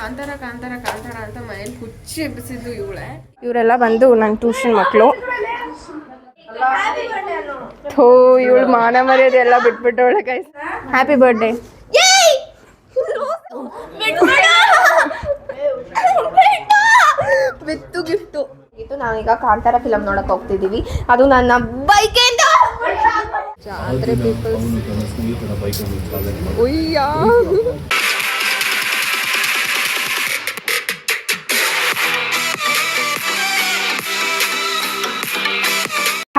ಕಾಂತಾರ ಕಾಂತಾರ ಕಾಂತಾರ ಅಂತ ಮನೇಲಿ ಹುಚ್ಚಿ ಎಬ್ಬಿಸಿದ್ದು ಇವಳೆ. ಇವರೆಲ್ಲ ಬಂದು ನನ್ನ ಟ್ಯೂಷನ್ ಮಕ್ಕಳು ಥೋ ಇವಳು ಮಾನ ಮರ್ಯಾದೆ ಎಲ್ಲ ಬಿಟ್ಬಿಟ್ಟವಳೆ ಕೈ ಹ್ಯಾಪಿ ಬರ್ಡೇ ವಿತ್ತು ಗಿಫ್ಟು. ಇದು ನಾವೀಗ ಕಾಂತಾರ ಫಿಲಮ್ ನೋಡಕ್ ಹೋಗ್ತಿದೀವಿ. ಅದು ನನ್ನ ಬೈಕ್ ಜಾತ್ರೆ peoples ಉಯ್ಯಾ.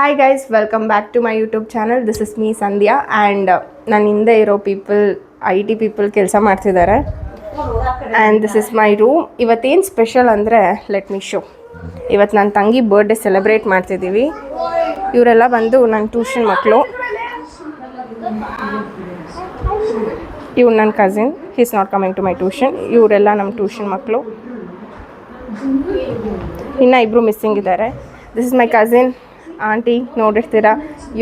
Hi guys welcome back to my YouTube channel this is me Sandhya and ನನ್ನ ಹಿಂದೆ ಇರೋ ಪೀಪಲ್ ಐ ಟಿ ಪೀಪಲ್ ಕೆಲಸ ಮಾಡ್ತಿದ್ದಾರೆ and this is my room ಇವತ್ತೇನು ಸ್ಪೆಷಲ್ ಅಂದರೆ ಲೆಟ್ ಮೀ ಶೋ ಇವತ್ತು ನನ್ನ ತಂಗಿ ಬರ್ಡೇ ಸೆಲೆಬ್ರೇಟ್ ಮಾಡ್ತಿದ್ದೀವಿ ಇವರೆಲ್ಲ ಬಂದು ನನ್ನ ಟ್ಯೂಷನ್ ಮಕ್ಕಳು ಇವ್ರು ನನ್ನ cousin he's not coming to my tuition ಇವರೆಲ್ಲ ನಮ್ಮ ಟ್ಯೂಷನ್ ಮಕ್ಕಳು ಇನ್ನು ಇಬ್ಬರು ಮಿಸ್ಸಿಂಗ್ ಇದ್ದಾರೆ this is my cousin aunty ನೋಡಿರ್ತೀರಾ?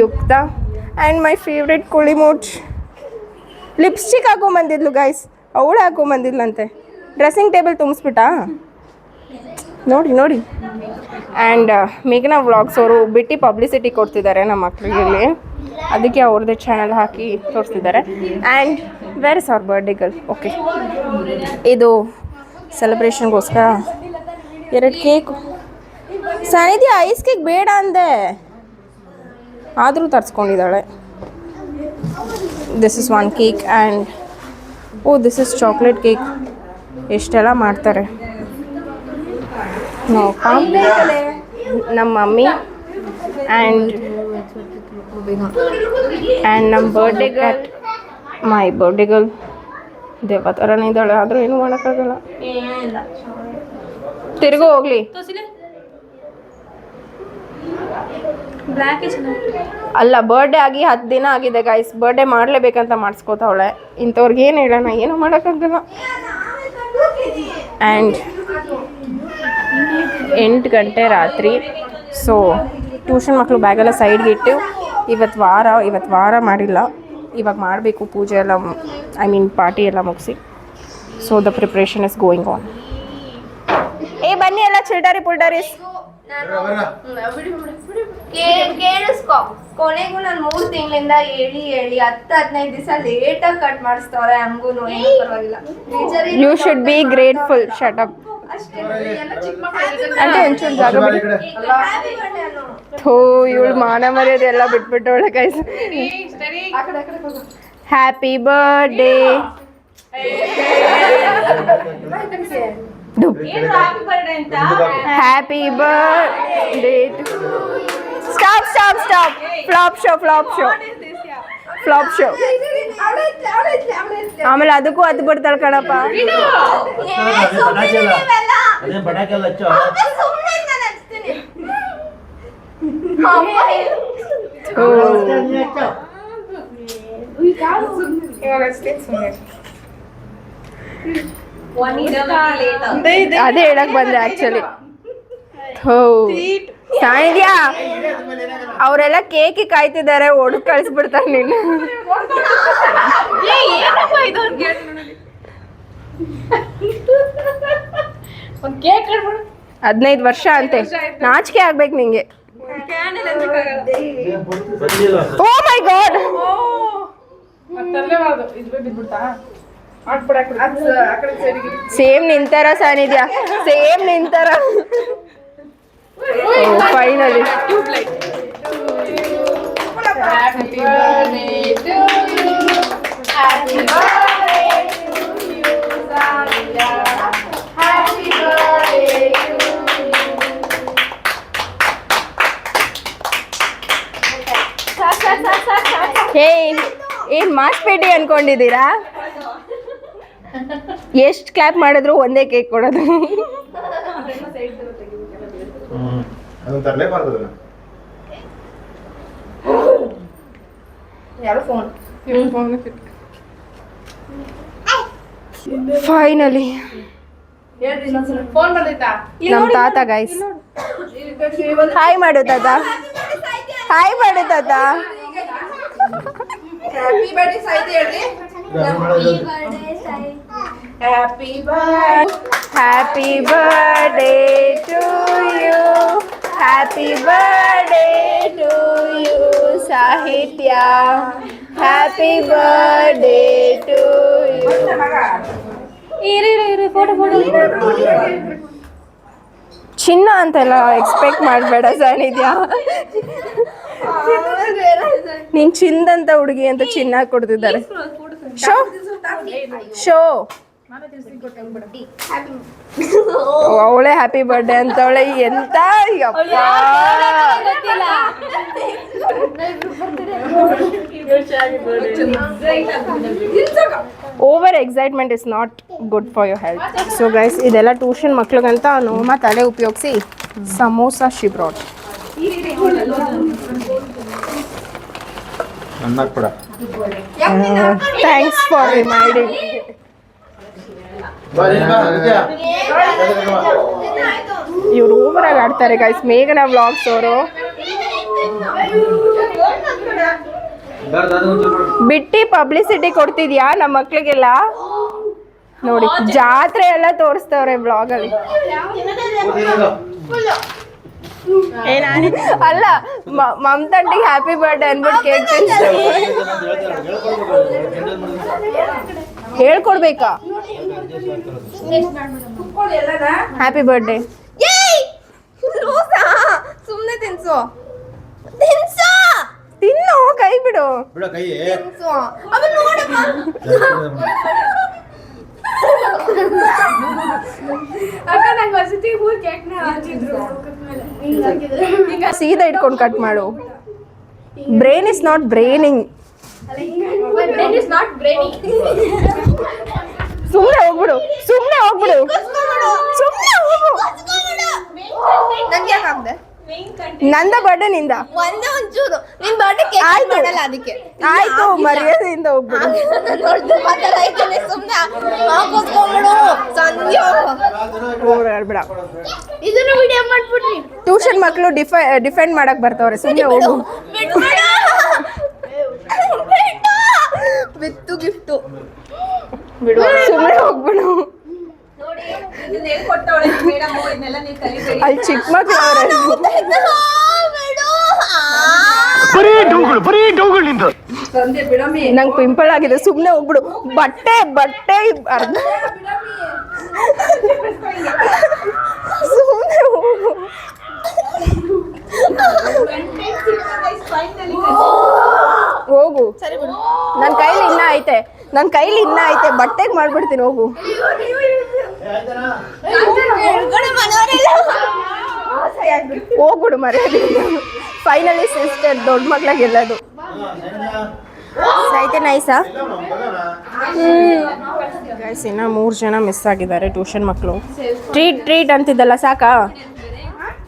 ಯುಕ್ತ ಆ್ಯಂಡ್ ಮೈ ಫೇವ್ರೆಟ್ ಕುಳಿಮೋಚ್. ಲಿಪ್ಸ್ಟಿಕ್ ಹಾಕೊಂಬಂದಿದ್ಲು ಗೈಸ್ ಅವಳು ಹಾಕೊಂಬಂದಿದ್ಲಂತೆ. Dressing table ತುಂಬಿಸ್ಬಿಟ್ಟಾ? ನೋಡಿ ನೋಡಿ. ಆ್ಯಂಡ್ ಮೇಘನಾ ವ್ಲಾಗ್ಸ್ ಅವರು ಬಿಟ್ಟು ಪಬ್ಲಿಸಿಟಿ ಕೊಡ್ತಿದ್ದಾರೆ ನಮ್ಮ ಮಕ್ಕಳಿಗೆ ಅದಕ್ಕೆ ಅವ್ರದ್ದೇ ಚಾನಲ್ ಹಾಕಿ ತೋರಿಸ್ತಿದ್ದಾರೆ. ಆ್ಯಂಡ್ ವೆರ್ ಇಸ್ ಅವ್ರ ಬರ್ಡೇ ಗರ್ಲ್ ಓಕೆ ಇದು ಸೆಲೆಬ್ರೇಷನ್ಗೋಸ್ಕರ ಎರಡು ಕೇಕು ಸಾನಿಧ್ಯ ಐಸ್ ಕೇಕ್ ಬೇಡ ಅಂದೆ. ಆದರೂ ತರಿಸ್ಕೊಂಡಿದ್ದಾಳೆ. This is one cake and oh this is chocolate cake ಎಷ್ಟೆಲ್ಲ ಮಾಡ್ತಾರೆ. ನಮ್ಮ ಮಮ್ಮಿ ಆ್ಯಂಡ್ ಆ್ಯಂಡ್ ನಮ್ಮ birthday gut my birthday girl ದೇವ ಥರನೇ ಇದ್ದಾಳೆ ಆದರೂ ಏನು ಮಾಡೋಕ್ಕಾಗಲ್ಲ. ತಿರುಗೋ ಹೋಗ್ಲಿ. ಅಲ್ಲ ಬರ್ಡೇ ಆಗಿ ಹತ್ತು ದಿನ ಆಗಿದೆ ಗಾಯ್ಸ್ ಬರ್ಡೇ ಮಾಡಲೇಬೇಕಂತ ಮಾಡಿಸ್ಕೋತಾವಳೆ. ಇಂಥವ್ರಿಗೆ ಏನು ಹೇಳೋಣ ಏನು ಮಾಡೋಕ್ಕಾಗಲ್ಲ ಆ್ಯಂಡ್ ಎಂಟು ಗಂಟೆ ರಾತ್ರಿ. ಸೊ ಟ್ಯೂಷನ್ ಮಕ್ಕಳು ಬ್ಯಾಗೆಲ್ಲ ಸೈಡ್ಗೆ ಇಟ್ಟು ಇವತ್ತು ವಾರ ಇವತ್ತು ವಾರ ಮಾಡಿಲ್ಲ. ಇವಾಗ ಮಾಡಬೇಕು ಪೂಜೆ ಎಲ್ಲ ಐ ಮೀನ್ ಪಾರ್ಟಿ ಎಲ್ಲ ಮುಗಿಸಿ. So the preparation is going on ಏ ಬನ್ನಿ ಎಲ್ಲ ಚಿಲ್ಟಾರಿ ಪುಲ್ಟಾರೀಸ್ ಕೇಳಿಸ್ಕೊ. ಕೊನೆಗೂ ನಾನು ಮೂರ್ ತಿಂಗಳಿಂದ ಹೇಳಿ ಹೇಳಿ ಹತ್ತು ಹದಿನೈದು ದಿವಸ ಲೇಟಾಗಿ ಕಟ್ ಮಾಡಿಸ್ತಾವ್ರೆ ಹಂಗೂನು ಏನು ಪರವಾಗಿಲ್ಲ. You should be grateful shut up ಅಷ್ಟೇ ಎಲ್ಲ ಚಿಕ್ಕ ಮಕ್ಕಳು ಒಂಚೂರು ಜಾಗ ಥೋ ಇವಳು ಮಾನ ಮರ್ಯಾದೆ ಎಲ್ಲ ಬಿಟ್ಬಿಟ್ಟವಳೆ guys happy birthday happy birthday stop stop stop flop show flop show flop show ಆಮೇಲೆ ಅದಕ್ಕೂ ಹತ್ತು ಬಿಡ್ತಾಳೆ ಕಣಪ್ಪ. ಅದೇ ಪಟಾಕಿಲ್ಲ ಹಚ್ಚು ಥೋ. ಅದೇ ಹೇಳಕ್ ಬಂದೆ ಆಕ್ಚುಲಿ ಹೋ. ಸಾಯಿದ್ಯಾ ಅವರೆಲ್ಲ ಕೇಕಿ ಕಾಯ್ತಿದ್ದಾರೆ ಒಡಕ್ ಕಳಿಸ್ಬಿಡ್ತಾರೆ ನೀನು ಹದಿನೈದು ವರ್ಷ ಅಂತೆ. ನಾಚಿಕೆ ಆಗ್ಬೇಕು ನಿಂಗೆ. ಓ ಮೈ ಗಾಡ್. ಸೇಮ್ ನಿಂತಾರ ಸಾನಿದ್ಯಾ ಸೇಮ್ ನಿಂತಾರ. ಫೈನಲಿ ಹೇ ಏನ್ ಮಾಸ್ಪೇಟೆ ಅನ್ಕೊಂಡಿದ್ದೀರಾ? ಎಷ್ಟು ಕ್ಲಾಪ್ ಮಾಡಿದ್ರು ಒಂದೇ ಕೇಕ್ ಕೊಡೋದು. ಅದನ್ನ ತರಲೇಬಾರ್ದು ಅದನ್ನ ಫೈನಲಿ ಫೋನ್ ಬಂದೈತಾ? ನಮ್ಮ ತಾತ ಗೈಸ್ ಹಾಯ್ ಮಾಡು ತಾತ. ಹಾಯ್ ಮಾಡು ತಾತ. ಹ್ಯಾಪಿ ಬರ್ಡೇ ಸಾಯ್ತು ಹೇಳ್ರಿ? Happy bird happy birthday to you happy birthday to you Sahitya. Happy birthday to you ಇರಿ ಇರಿ ಫೋಟೋ ಫೋಟೋ ಚಿನ್ನ ಅಂತೆಲ್ಲ ಎಕ್ಸ್ಪೆಕ್ಟ್ ಮಾಡಬೇಡ ಸಾನಿದ್ಯಾ ನೀನ್ ಚಿಂದಂತ ಹುಡುಗಿ ಅಂತ ಚಿನ್ನ ಕೊಡ್ತಿದ್ದಾರೆ. ಶೋ ಶೋ ಅವಳೆ ಹ್ಯಾಪಿ ಬರ್ಡೇ ಅಂತವಳೆ ಎಂತ? ಯಪ್ಪ. Over excitement is not good for your health so guys ಇದೆಲ್ಲ ಟ್ಯೂಷನ್ ಮಕ್ಳಿಗಂತ ನೋಮ ತಲೆ ಉಪಯೋಗಿಸಿ ಸಮೋಸ ಶಿಬ್ರಾಟ್ ಥ್ಯಾಂಕ್ಸ್ ಫಾರ್ ರಿಮೈಂಡಿಂಗ್. ಇವ್ರು ಊಬರಾಗ ಆಡ್ತಾರೆ ಗೈಸ್ ಮೇಘನ ಬ್ಲಾಗ್ಸ್ ಅವರು. ಬಿಟ್ಟಿ ಪಬ್ಲಿಸಿಟಿ ಕೊಡ್ತಿದ್ಯಾ ನಮ್ಮ ಮಕ್ಳಿಗೆಲ್ಲ? ನೋಡಿ ಜಾತ್ರೆ ಎಲ್ಲ ತೋರಿಸ್ತವ್ರೆ ಬ್ಲಾಗ್ ಅಲ್ಲಿ. ಅಲ್ಲ ಮ- ಮಮತಂಟಿಗೆ ಹ್ಯಾಪಿ ಬರ್ಡೇ ಅನ್ಬಿಟ್ಟು ಕೇಕ್ ತಿನ್ಸ್ತಾರೆ ಹೇಳ್ಕೊಡ್ಬೇಕಾ? ಹ್ಯಾಪಿ ಬರ್ಡೇ ಸುಮ್ಮನೆ ತಿನ್ಸು. ತಿನ್ಸು! ತಿನ್ನು ಕೈ ಬಿಡು. ಸೀದಾ ಇಟ್ಕೊಂಡು ಕಟ್ ಮಾಡು. ಬ್ರೈನ್ ಇಸ್ ನಾಟ್ ಬ್ರೈನಿಂಗ್ ಸುಮ್ಮನೆ ಹೋಗ್ಬಿಡು ಸುಮ್ಮನೆ ಹೋಗ್ಬಿಡು. ಸುಮ್ಮನೆ ಹೋಗು ನಂಗೆ ಯಾಕಾಗ್ದೆ ನಂದ ಬರ್ಡೇ ನಿಂದ? ಒಂದೇ ಒಂಚೂರು. ನಿನ್ ಬರ್ಡೇ ಕೇಕ್ ಆಯ್ತು. ಮಾಡಲ್ಲ ಅದಕ್ಕೆ. ಆಯ್ತು ಮರ್ಯಾದೆಯಿಂದ ಹೋಗ್ಬಿಡು. ನೋಡ್ದು ಮಾತಾಡ ಐತೇನೆ ಸುಮ್ನೆ ಹಾಕೋಸ್ಕೊಂಬಿಡು ಸಂಧ್ಯೋ. ಬೇಡ ಇದನ್ನು ವಿಡಿಯೋ ಮಾಡ್ಬಿಡ್ರಿ. ಟ್ಯೂಷನ್ ಮಕ್ಕಳು ಡಿಫೆ ಡಿಫೆಂಡ್ ಮಾಡಕ್ ಬರ್ತಾವ್ರೆ. ಸುಮ್ಮನೆ ಹೋಗು. ಬಿತ್ತು ಗಿಫ್ಟು. ಬಿಡು ಸುಮ್ಮನೆ ಹೋಗ್ಬಿಡು. ಅಲ್ಲಿ ಚಿಕ್ಕ ಮಕ್ಳು ಅವ್ರೆ. ನಂಗೆ ಪಿಂಪಲ್ ಆಗಿದೆ ಸುಮ್ಮನೆ ಹೋಗ್ಬಿಡು. ಬಟ್ಟೆ ಬಟ್ಟೆ ಅರ್ಧ. ಸುಮ್ಮನೆ ಹೋಗು ಹೋಗು. ನನ್ನ ಕೈಲಿ ಇನ್ನ ಐತೆ. ನನ್ನ ಕೈಲಿ ಇನ್ನ ಐತೆ. ಬಟ್ಟೆಗೆ ಮಾಡ್ಬಿಡ್ತೀನಿ ಹೋಗು. ಹೋಗ್ಬಿಡು ಮರ್ಯಾದೆ. ಫೈನಲಿ ಸಿಸ್ಟರ್ ದೊಡ್ಡ ಮಕ್ಳಾಗ ಗೆಲ್ಲೋದು ಐತೆ ನೈಸಾ ಗೈಸ್ ಇನ್ನ ಮೂರು ಜನ ಮಿಸ್ ಆಗಿದ್ದಾರೆ ಟ್ಯೂಷನ್ ಮಕ್ಕಳು ಟ್ರೀಟ್ ಟ್ರೀಟ್ ಅಂತಿದ್ದಲ್ಲ ಸಾಕಾ?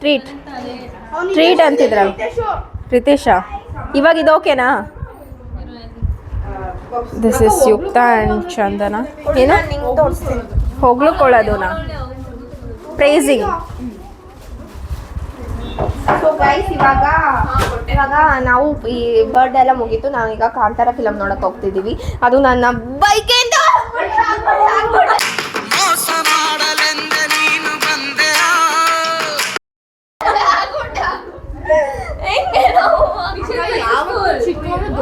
Treat treat ಅಂತಿದ್ರಲ್ಲ. ರಿತೇಶ ಇವಾಗ ಇದು ಓಕೆನಾ this is Yukta and Chandana ಏನು? ಹೊಗ್ಳುಕೊಳ್ಳೋದುನಾ ಪ್ರೈಸಿಂಗ್ ಸೊ ಗೈಸ್ ಇವಾಗ ಇವಾಗ ನಾವು ಈ ಬರ್ಡ್ ಎಲ್ಲ ಮುಗೀತು. ನಾವೀಗ ಕಾಂತಾರ ಫಿಲಮ್ ನೋಡಕ್ ಹೋಗ್ತಿದೀವಿ ಅದು ನನ್ನ ಬೈಕ್ ಮೋಸ ಮಾಡಲೆಂದ ನೀನು ಬಂದೆಯ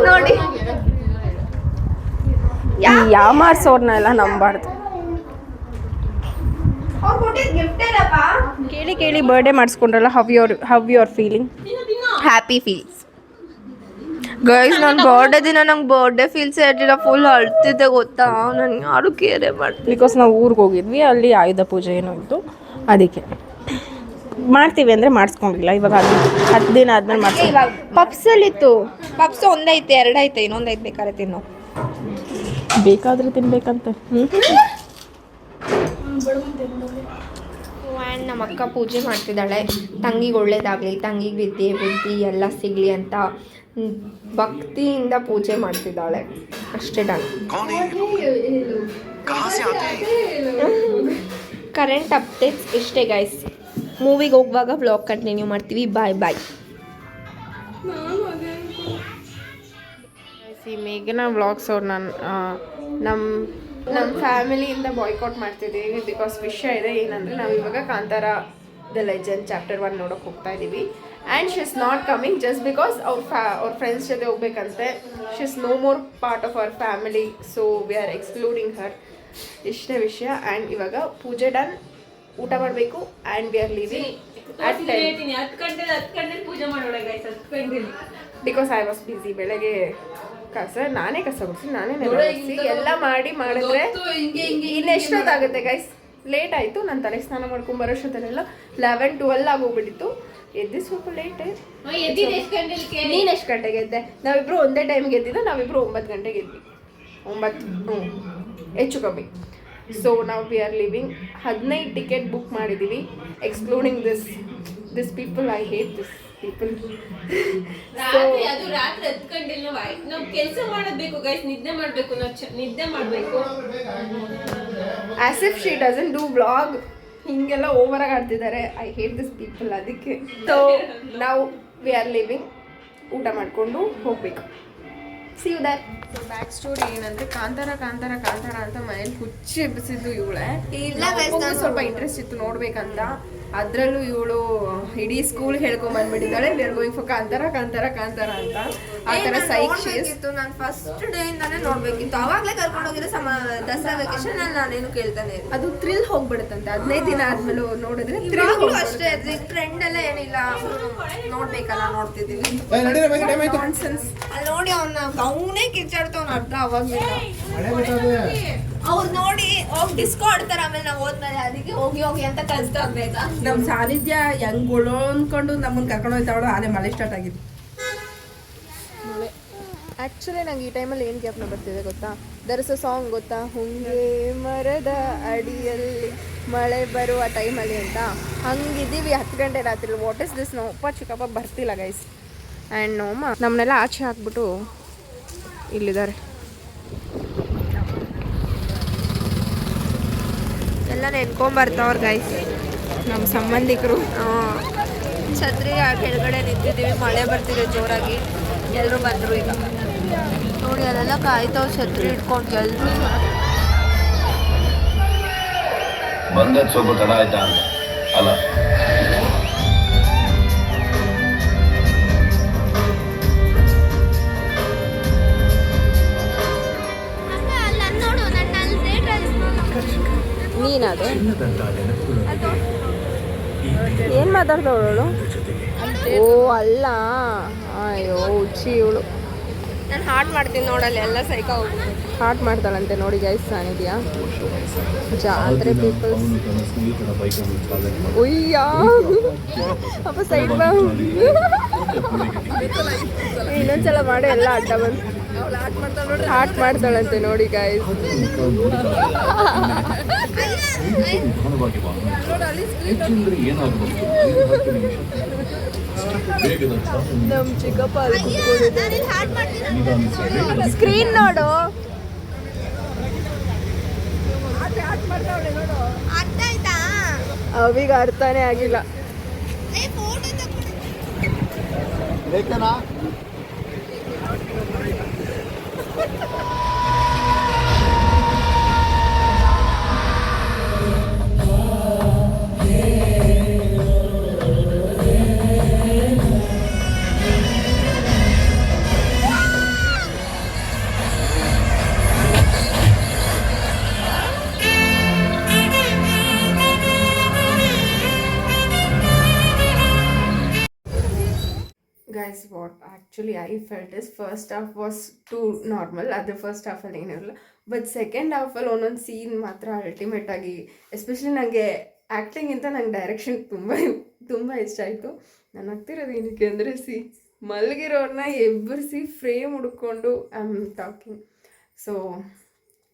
ನೋಡಿ. ಈ ಯಾಮಾರ್ಸೋರ್ನೆಲ್ಲ ನಂಬಾರ್ದು. ಕೇಳಿ ಕೇಳಿ birthday ಮಾಡಿಸ್ಕೊಂಡ್ರಲ್ಲ how your how your feeling happy feels guys ನನ್ನ ಬರ್ಡೇ ದಿನ ನಂಗೆ ಬರ್ಡೇ ಫೀಲ್ಸ್ ಇರಲಿಲ್ಲ ಫುಲ್ ಅಳ್ತಿದ್ದೆ ಗೊತ್ತಾ? ನಾನು ಯಾರು ಕೇರೆ ಮಾಡ್ತೀನಿ ಬಿಕಾಸ್ ನಾವು ಊರಿಗೆ ಹೋಗಿದ್ವಿ ಅಲ್ಲಿ ಆಯುಧ ಪೂಜೆ ಏನೋ ಇತ್ತು ಅದಕ್ಕೆ. ಮಾಡ್ತೀವಿ ಅಂದರೆ ಮಾಡಿಸ್ಕೊಂಡಿಲ್ಲ ಇವಾಗ ಅದು ಹತ್ತು ದಿನ ಆದ್ಮೇಲೆ ಮಾಡ್ತೀವಿ ಪಪ್ಸಲ್ಲಿತ್ತು. ಪಪ್ಸ್ ಒಂದೈತೆ ಎರಡೈತೆ ಇನ್ನೊಂದೈತೆ ಬೇಕಾದ್ರೆ ತಿನ್ನು. ಬೇಕಾದ್ರೆ ತಿನ್ಬೇಕಂತ. ನಮ್ಮ ಅಕ್ಕ ಪೂಜೆ ಮಾಡ್ತಿದ್ದಾಳೆ. ತಂಗಿಗೆ ಒಳ್ಳೇದಾಗಲಿ ತಂಗಿಗೆ ವಿದ್ಯೆ ಬುದ್ಧಿ ಎಲ್ಲ ಸಿಗಲಿ ಅಂತ ಭಕ್ತಿಯಿಂದ ಪೂಜೆ ಮಾಡ್ತಿದ್ದಾಳೆ. ಅಷ್ಟೇ ಡನ್. ಕರೆಂಟ್ ಅಪ್ಡೇಟ್ಸ್ ಇಷ್ಟೇ ಗೈಸ್ ಮೂವಿಗೆ ಹೋಗುವಾಗ ಬ್ಲಾಗ್ ಕಂಟಿನ್ಯೂ ಮಾಡ್ತೀವಿ. ಬಾಯ್ ಬಾಯ್ ಈ ಮೇಘನಾ ವ್ಲಾಗ್ಸ್ ಅವ್ರು ನಾನು ನಮ್ಮ ನಮ್ಮ ಫ್ಯಾಮಿಲಿಯಿಂದ ಬಾಯ್ಕೌಟ್ ಮಾಡ್ತಿದ್ದೀವಿ ಬಿಕಾಸ್ ವಿಷಯ ಇದೆ ಏನಂದರೆ ನಾವು ಇವಾಗ Kantara the legend chapter one ನೋಡೋಕೆ ಹೋಗ್ತಾ ಇದ್ದೀವಿ and she is not coming just because ಅವ್ರ ಫ್ಯಾ ಅವ್ರ ಫ್ರೆಂಡ್ಸ್ ಜೊತೆ ಹೋಗ್ಬೇಕಂತೆ. She is no more part of our family so we are excluding her ಇಷ್ಟೇ ವಿಷಯ. ಆ್ಯಂಡ್ ಇವಾಗ ಪೂಜೆ ಡನ್ ಊಟ ಮಾಡಬೇಕು and we are living because I was busy ಬೆಳಗ್ಗೆ ಕಸ ನಾನೇ ಕಸ ಗುಡಿಸಿ ನಾನೇ ನೆಲಸಿ ಎಲ್ಲ ಮಾಡಿ ಮಾಡಿದ್ರೆ ಇನ್ನೆಷ್ಟೊತ್ತಾಗುತ್ತೆ ಗೈಸ್ ಲೇಟ್ ಆಯಿತು ನಾನು ತಲೆ ಸ್ನಾನ ಮಾಡ್ಕೊಂಡು ಬರೋಷ್ಟೊತ್ತಲ್ಲೆಲ್ಲ ಲೆವೆನ್ ಟುವೆಲ್ ಆಗೋಗ್ಬಿಟ್ಟಿತ್ತು ಎದ್ದು ಸ್ವಲ್ಪ ಲೇಟ್ ನೀನು ಎಷ್ಟು ಗಂಟೆಗೆ ಎದ್ದೆ? ನಾವಿಬ್ರು ಒಂದೇ ಟೈಮ್ಗೆ ಎದ್ದಿದ್ದು ನಾವಿಬ್ರು ಒಂಬತ್ತು ಗಂಟೆಗೆ ಎದ್ವಿ. ಒಂಬತ್ತು ಹ್ಞೂ ಹೆಚ್ಚು ಕಮ್ಮಿ. ಸೊ ನಾವು ವಿ ಆರ್ ಲಿವಿಂಗ್ ಹದಿನೈದು ಟಿಕೆಟ್ ಬುಕ್ ಮಾಡಿದ್ದೀವಿ excluding this this people I hate this people ರಾತ್ರಿ ಅದು ರಾತ್ರಿ ಹತ್ಕೊಂಡಿಲ್ಲ ನಾವು ಕೆಲಸ ಮಾಡಬೇಕು ಗೈಸ್ ನಿದ್ದೆ ಮಾಡಬೇಕು ನಾವು ಚ- ನಿದ್ದೆ ಮಾಡಬೇಕು. As if she doesn't do vlog ಹಿಂಗೆಲ್ಲ ಆಗಿ ಆಡ್ತಿದ್ದಾರೆ ಐ ಹೇಟ್ ದಿಸ್ ಪೀಪಲ್ ಅದಕ್ಕೆ. ಸೊ ನಾವು ವಿ ಆರ್ ಲಿವಿಂಗ್ ಊಟ ಮಾಡಿಕೊಂಡು ಹೋಗಬೇಕು. See you there so back story ಏನಂದ್ರೆ ಕಾಂತಾರ ಕಾಂತಾರ ಕಾಂತಾರ ಅಂತ ಮನೇಲಿ ಹುಚ್ಚಿ ಎಬ್ಬಿಸಿದ್ದು ಇವಳೆ. ಇಲ್ಲ ಸ್ವಲ್ಪ ಇಂಟ್ರೆಸ್ಟ್ ಇತ್ತು ನೋಡ್ಬೇಕಂತ. ಅದ್ರಲ್ಲೂ ಇವಳು ಇಡೀ ಸ್ಕೂಲ್ ಹೇಳ್ಕೊಂಡ್ ಬಂದ್ಬಿಟ್ಟಿದ್ದಾಳೆ. We going for Kantara Kantara Kantara ಅಂತ. ಆ ತರ ಸೈಕ್ ನಾನು ಫಸ್ಟ್ ಡೇ ಇಂದಾನೆ ನೋಡ್ಬೇಕಿತ್ತು. ಅವಾಗ್ಲೇ ಕರ್ಕೊಂಡು ಹೋಗಿರೋ ಸಮ ದಸರಾ ವೆಕೇಶನ್ ಅಲ್ಲಿ ನಾನೇನು ಕೇಳ್ತಾನೆ. ಅದು ಥ್ರಿಲ್ ಹೋಗ್ಬಿಡುತ್ತಂತೆ. ಹದಿನೈದು ದಿನ ಆದ್ಮೇಲೆ ನೋಡಿದ್ರೆ ಥ್ರಿಲ್ ಅಷ್ಟೇ ಟ್ರೆಂಡ್ ಎಲ್ಲ ಏನಿಲ್ಲ. ನೋಡ್ಬೇಕಲ್ಲ ನೋಡ್ತಿದ್ದೀವಿ. ಅಲ್ಲಿ ನೋಡಿ ಅವನ ಅವನೇ ಕಿರ್ಚಾಡ್ತಾವ್ನ ಅರ್ಧ ಅವಾಗ ಆಡ್ತಾರ ಆಮೇಲೆ ನಾವು ಹೋದ್ಮೇಲೆ ಅದಕ್ಕೆ ಹೋಗಿ ಹೋಗಿ ಅಂತ ಕಲ್ಸ್ತಾ ಬೇಕಾ ನಮ್ಮ ಸಾನ್ನಿಧ್ಯ ಹೆಂಗ್ ಅನ್ಕೊಂಡು ನಮ್ಮನ್ನ ಕರ್ಕೊಂಡು ಹೋಯ್ತಾವಳು ಆನೆ ಮಳೆ ಸ್ಟಾರ್ಟ್ ಆಗಿದ್ದು ಆ್ಯಕ್ಚುಲಿ ನಂಗೆ ಈ ಟೈಮಲ್ಲಿ ಏನು ಜ್ಞಾಪನ ಬರ್ತಿದೆ ಗೊತ್ತಾ? ದರ್ಸ ಸಾಂಗ್ ಗೊತ್ತಾ? ಹುಂಗೆ ಮರದ ಅಡಿಯಲ್ಲಿ ಮಳೆ ಬರುವ ಟೈಮಲ್ಲಿ ಅಂತ. ಹಂಗಿದ್ದೀವಿ ಹತ್ತು ಗಂಟೆ ರಾತ್ರಿ ವಾಟ್ ಇಸ್ ದಿಸ್ ನೋಪ್ಪ ಚಿಕ್ಕಪ್ಪ ಬರ್ತಿಲ್ಲ ಗೈಸ್ ಆ್ಯಂಡ್ ನೋಮ್ಮ ನಮ್ಮನ್ನೆಲ್ಲ ಆಚೆ ಹಾಕ್ಬಿಟ್ಟು ಇಲ್ಲಿದ್ದಾರೆ ಎಲ್ಲ ನೆನ್ಕೊಂಬರ್ತಾವ್ರ ಗೈಸ್ ನಮ್ಮ ಸಂಬಂಧಿಕರು. ಛತ್ರಿ ಆ ಕೆಳಗಡೆ ನಿಂತಿದ್ದೀವಿ ಮಳೆ ಬರ್ತಿದೆ ಜೋರಾಗಿ. ಎಲ್ಲರೂ ಬಂದರು ಈಗ. ನೋಡಿ ಅಲ್ಲೆಲ್ಲ ಕಾಯ್ತಾವ್ ಛತ್ರಿ ಇಟ್ಕೊಂಡು ಎಲ್ರು. ಬಂದದ್ದು ಸ್ವಲ್ಪ ತಡ ಆಯ್ತಾ ಅಲ್ಲ. ನೀನದು? ಏನು ಮಾತಾಡ್ತವಳು ಓ ಅಲ್ಲ. ಅಯ್ಯೋ ಹುಚ್ಚಿ ಇವಳು. ನಾನು ಹಾಟ್ ಮಾಡ್ತೀನಿ ನೋಡಲ್ಲ ಎಲ್ಲ ಸೈಕ ಹೋಗ್ಬಿಟ್ಟು ಹಾಟ್ ಮಾಡ್ತಾಳಂತೆ ನೋಡಿ ಗೈಸ್ ಸಾನಿದ್ಯಾ ಜಾತ್ರೆ ಪೀಪಲ್ಸ್ ಉಯ್ಯ. ಅಪ್ಪ ಸೈಡ್ ಬಾ. ಇನ್ನೊಂದ್ಸಲ ಮಾಡಿ ಎಲ್ಲ ಅಡ್ಡ ಬಂದು ಹಾಟ್ ಮಾಡ್ತಾಳಂತೆ ನೋಡಿ ಗಾಯ ನಮ್ ಚಿಕ್ಕಪ್ಪ ಸ್ಕ್ರೀನ್ ನೋಡು. ಅವಿಗ ಅರ್ಥನೇ ಆಗಿಲ್ಲ. Felt is first half was too normal ಅದ್ರ ಫಸ್ಟ್ ಹಾಫಲ್ಲಿ ಏನಿರಲ್ಲ ಬಟ್ ಸೆಕೆಂಡ್ ಹಾಫಲ್ಲಿ ಒಂದೊಂದು ಸೀನ್ ಮಾತ್ರ ಅಲ್ಟಿಮೇಟ್ ಆಗಿ ಎಸ್ಪೆಷಲಿ ನನಗೆ ಆ್ಯಕ್ಟಿಂಗಿಂತ ನಂಗೆ ಡೈರೆಕ್ಷನ್ ತುಂಬ ತುಂಬ ಇಷ್ಟ ಆಯಿತು. ನಾನು ಆಗ್ತಿರೋದು ಏನಕ್ಕೆ ಅಂದರೆ ಸಿ ಮಲಗಿರೋರನ್ನ ಎಬ್ಬರಿಸಿ ಫ್ರೇಮ್ ಹುಡ್ಕೊಂಡು I am talking so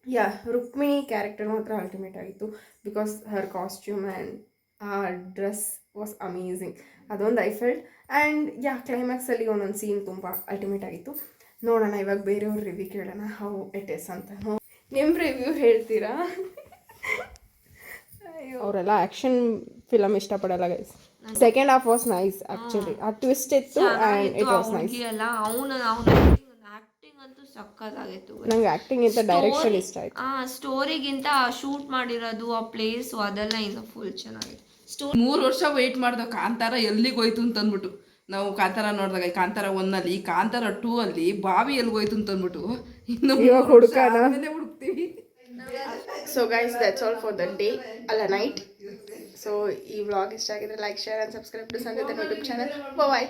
yeah Rukmini character ಮಾತ್ರ ಅಲ್ಟಿಮೇಟ್ ಆಗಿತ್ತು. ಬಿಕಾಸ್ ಹರ್ ಕಾಸ್ಟ್ಯೂಮ್ ಆ್ಯಂಡ್ ಆ ಡ್ರೆಸ್ ವಾಸ್ ಅಮೇಝಿಂಗ್ ಅದೊಂದು ಐ ಫೆಲ್ಟ್ ಆ್ಯಂಡ್ ಯಾ ಕ್ಲೈಮ್ಯಾಕ್ಸಲ್ಲಿ ಒಂದೊಂದು ಸೀನ್ ತುಂಬ ಅಲ್ಟಿಮೇಟ್ ಆಗಿತ್ತು. ನೋಡೋಣ ಇವಾಗ ಬೇರೆಯವ್ರ ರಿವ್ಯೂ ಕೇಳೋಣ ಹೌ ಇಟ್ ಇಸ್ ಅಂತ. ನಿಮ್ಮ ರಿವ್ಯೂ ಹೇಳ್ತೀರಾ? ಅವರೆಲ್ಲ ಆ್ಯಕ್ಷನ್ ಫಿಲಮ್ ಇಷ್ಟಪಡಲ್ಲ guys second half was nice actually ಆ ಟ್ವಿಸ್ಟ್ ಇತ್ತು ಆ್ಯಂಡ್ ಇಟ್ ವಾಸ್ ನೈಸ್ ಅಲ್ಲ ಅವನು ಅವನು ಆಕ್ಟಿಂಗ್ ಆ್ಯಕ್ಟಿಂಗ್ ಅಂತೂ ಸಕ್ಕತ್ತಾಗಿತ್ತು ನಂಗೆ ಆ್ಯಕ್ಟಿಂಗ್ ಇಂತ ಡೈರೆಕ್ಷನ್ ಇಷ್ಟ ಆಯ್ತು. ಆ ಸ್ಟೋರಿಗಿಂತ ಶೂಟ್ ಮಾಡಿರೋದು ಆ ಪ್ಲೇಸು ಅದೆಲ್ಲ ಇನ್ನು ಫುಲ್ ಚೆನ್ನಾಗಿದೆ ಸ್ಟೋರಿ ಮೂರು ವರ್ಷ ವೆಯ್ಟ್ ಮಾಡಿದ ಕಾಂತಾರ ಎಲ್ಲಿಗೆ ಹೋಯ್ತು ಅಂತ ಅಂದ್ಬಿಟ್ಟು ನಾವು ಕಾಂತಾರ ನೋಡಿದಾಗ ಈ ಕಾಂತಾರ ಒನ್ನಲ್ಲಿ ಕಾಂತಾರ ಟೂ ಅಲ್ಲಿ ಬಾವಿ ಎಲ್ಲಿ ಹೋಯ್ತು ಅಂತ ಅಂದ್ಬಿಟ್ಟು ಇನ್ನು? ಹುಡುಕ್ತೀವಿ. So guys that's all for the day ಅಲ್ಲ ನೈಟ್ ಸೊ ಈ ವ್ಲಾಗ್ ಇಷ್ಟ ಆಗಿದ್ರೆ like share and subscribe to Sangeeta YouTube channel bye